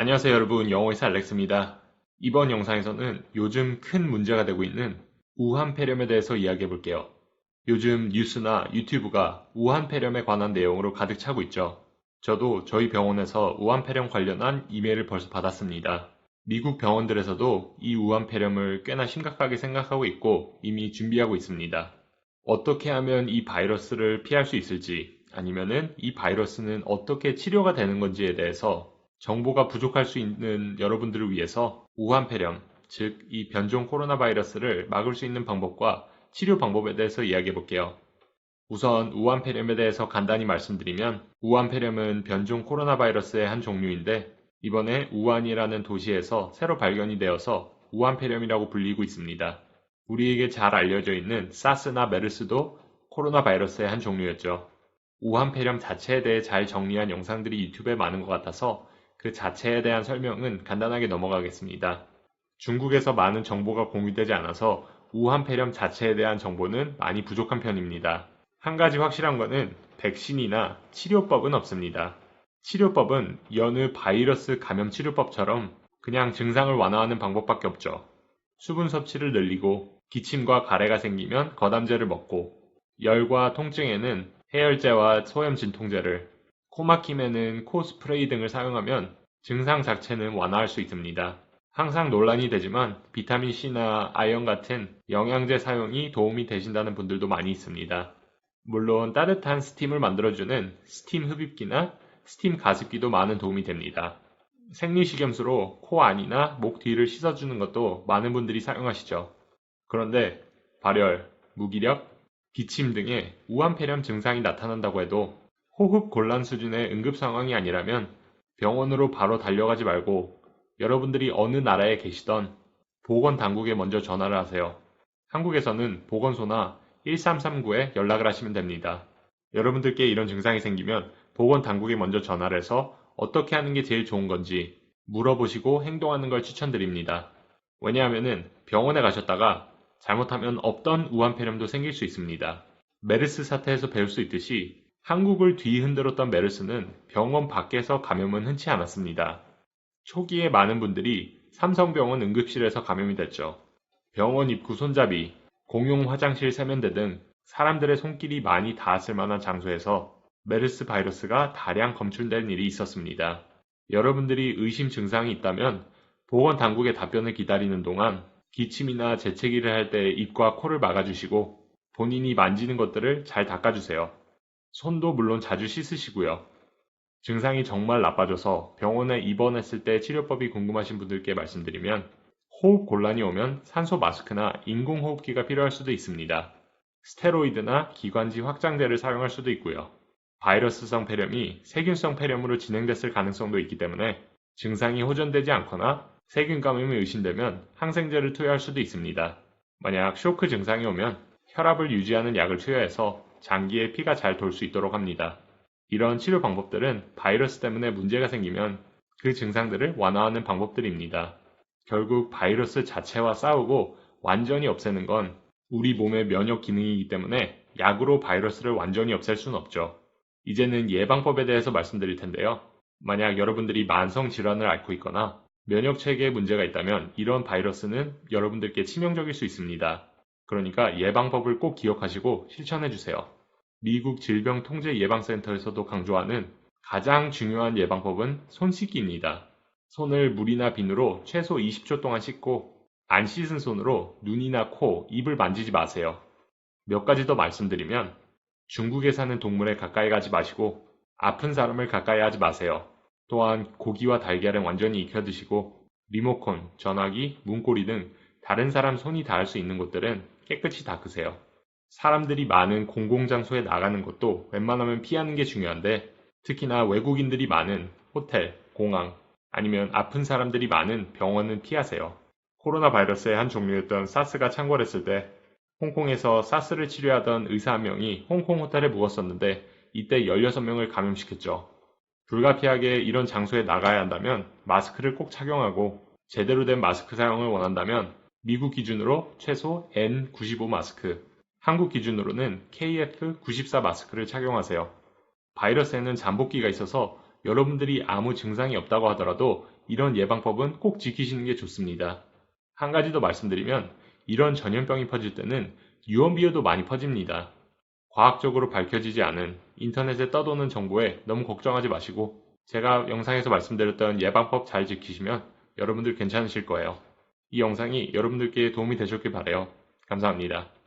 안녕하세요 여러분 영어의사 알렉스입니다. 이번 영상에서는 요즘 큰 문제가 되고 있는 우한 폐렴에 대해서 이야기해 볼게요. 요즘 뉴스나 유튜브가 우한 폐렴에 관한 내용으로 가득 차고 있죠. 저도 저희 병원에서 우한 폐렴 관련한 이메일을 벌써 받았습니다. 미국 병원들에서도 이 우한 폐렴을 꽤나 심각하게 생각하고 있고 이미 준비하고 있습니다. 어떻게 하면 이 바이러스를 피할 수 있을지 아니면은 이 바이러스는 어떻게 치료가 되는 건지에 대해서 정보가 부족할 수 있는 여러분들을 위해서 우한 폐렴, 즉 이 변종 코로나 바이러스를 막을 수 있는 방법과 치료 방법에 대해서 이야기해 볼게요. 우선 우한 폐렴에 대해서 간단히 말씀드리면 우한 폐렴은 변종 코로나 바이러스의 한 종류인데 이번에 우한이라는 도시에서 새로 발견이 되어서 우한 폐렴이라고 불리고 있습니다. 우리에게 잘 알려져 있는 사스나 메르스도 코로나 바이러스의 한 종류였죠. 우한 폐렴 자체에 대해 잘 정리한 영상들이 유튜브에 많은 것 같아서 그 자체에 대한 설명은 간단하게 넘어가겠습니다. 중국에서 많은 정보가 공유되지 않아서 우한 폐렴 자체에 대한 정보는 많이 부족한 편입니다. 한 가지 확실한 것은 백신이나 치료법은 없습니다. 치료법은 여느 바이러스 감염 치료법처럼 그냥 증상을 완화하는 방법밖에 없죠. 수분 섭취를 늘리고 기침과 가래가 생기면 거담제를 먹고 열과 통증에는 해열제와 소염 진통제를 코 막힘에는 코 스프레이 등을 사용하면 증상 자체는 완화할 수 있습니다. 항상 논란이 되지만 비타민C나 아연 같은 영양제 사용이 도움이 되신다는 분들도 많이 있습니다. 물론 따뜻한 스팀을 만들어주는 스팀 흡입기나 스팀 가습기도 많은 도움이 됩니다. 생리식염수로 코 안이나 목 뒤를 씻어주는 것도 많은 분들이 사용하시죠. 그런데 발열, 무기력, 기침 등의 우한폐렴 증상이 나타난다고 해도 호흡 곤란 수준의 응급 상황이 아니라면 병원으로 바로 달려가지 말고 여러분들이 어느 나라에 계시던 보건 당국에 먼저 전화를 하세요. 한국에서는 보건소나 1339에 연락을 하시면 됩니다. 여러분들께 이런 증상이 생기면 보건 당국에 먼저 전화를 해서 어떻게 하는 게 제일 좋은 건지 물어보시고 행동하는 걸 추천드립니다. 왜냐하면 병원에 가셨다가 잘못하면 없던 우한폐렴도 생길 수 있습니다. 메르스 사태에서 배울 수 있듯이 한국을 뒤흔들었던 메르스는 병원 밖에서 감염은 흔치 않았습니다. 초기에 많은 분들이 삼성병원 응급실에서 감염이 됐죠. 병원 입구 손잡이, 공용 화장실 세면대 등 사람들의 손길이 많이 닿았을 만한 장소에서 메르스 바이러스가 다량 검출된 일이 있었습니다. 여러분들이 의심 증상이 있다면 보건 당국의 답변을 기다리는 동안 기침이나 재채기를 할 때 입과 코를 막아주시고 본인이 만지는 것들을 잘 닦아주세요. 손도 물론 자주 씻으시고요. 증상이 정말 나빠져서 병원에 입원했을 때 치료법이 궁금하신 분들께 말씀드리면 호흡 곤란이 오면 산소 마스크나 인공호흡기가 필요할 수도 있습니다. 스테로이드나 기관지 확장제를 사용할 수도 있고요. 바이러스성 폐렴이 세균성 폐렴으로 진행됐을 가능성도 있기 때문에 증상이 호전되지 않거나 세균 감염이 의심되면 항생제를 투여할 수도 있습니다. 만약 쇼크 증상이 오면 혈압을 유지하는 약을 투여해서 장기에 피가 잘 돌 수 있도록 합니다. 이런 치료 방법들은 바이러스 때문에 문제가 생기면 그 증상들을 완화하는 방법들입니다. 결국 바이러스 자체와 싸우고 완전히 없애는 건 우리 몸의 면역 기능이기 때문에 약으로 바이러스를 완전히 없앨 수는 없죠. 이제는 예방법에 대해서 말씀드릴 텐데요. 만약 여러분들이 만성 질환을 앓고 있거나 면역 체계에 문제가 있다면 이런 바이러스는 여러분들께 치명적일 수 있습니다. 그러니까 예방법을 꼭 기억하시고 실천해 주세요. 미국 질병통제예방센터에서도 강조하는 가장 중요한 예방법은 손 씻기입니다. 손을 물이나 비누로 최소 20초 동안 씻고 안 씻은 손으로 눈이나 코, 입을 만지지 마세요. 몇 가지 더 말씀드리면 중국에 사는 동물에 가까이 가지 마시고 아픈 사람을 가까이 하지 마세요. 또한 고기와 달걀은 완전히 익혀 드시고 리모컨, 전화기, 문고리 등 다른 사람 손이 닿을 수 있는 곳들은 깨끗이 닦으세요. 사람들이 많은 공공장소에 나가는 것도 웬만하면 피하는 게 중요한데 특히나 외국인들이 많은 호텔, 공항, 아니면 아픈 사람들이 많은 병원은 피하세요. 코로나 바이러스의 한 종류였던 사스가 창궐했을 때 홍콩에서 사스를 치료하던 의사 한 명이 홍콩 호텔에 묵었었는데 이때 16명을 감염시켰죠. 불가피하게 이런 장소에 나가야 한다면 마스크를 꼭 착용하고 제대로 된 마스크 사용을 원한다면 미국 기준으로 최소 N95 마스크, 한국 기준으로는 KF94 마스크를 착용하세요. 바이러스에는 잠복기가 있어서 여러분들이 아무 증상이 없다고 하더라도 이런 예방법은 꼭 지키시는 게 좋습니다. 한 가지 더 말씀드리면 이런 전염병이 퍼질 때는 유언비어도 많이 퍼집니다. 과학적으로 밝혀지지 않은 인터넷에 떠도는 정보에 너무 걱정하지 마시고 제가 영상에서 말씀드렸던 예방법 잘 지키시면 여러분들 괜찮으실 거예요. 이 영상이 여러분들께 도움이 되셨길 바래요. 감사합니다.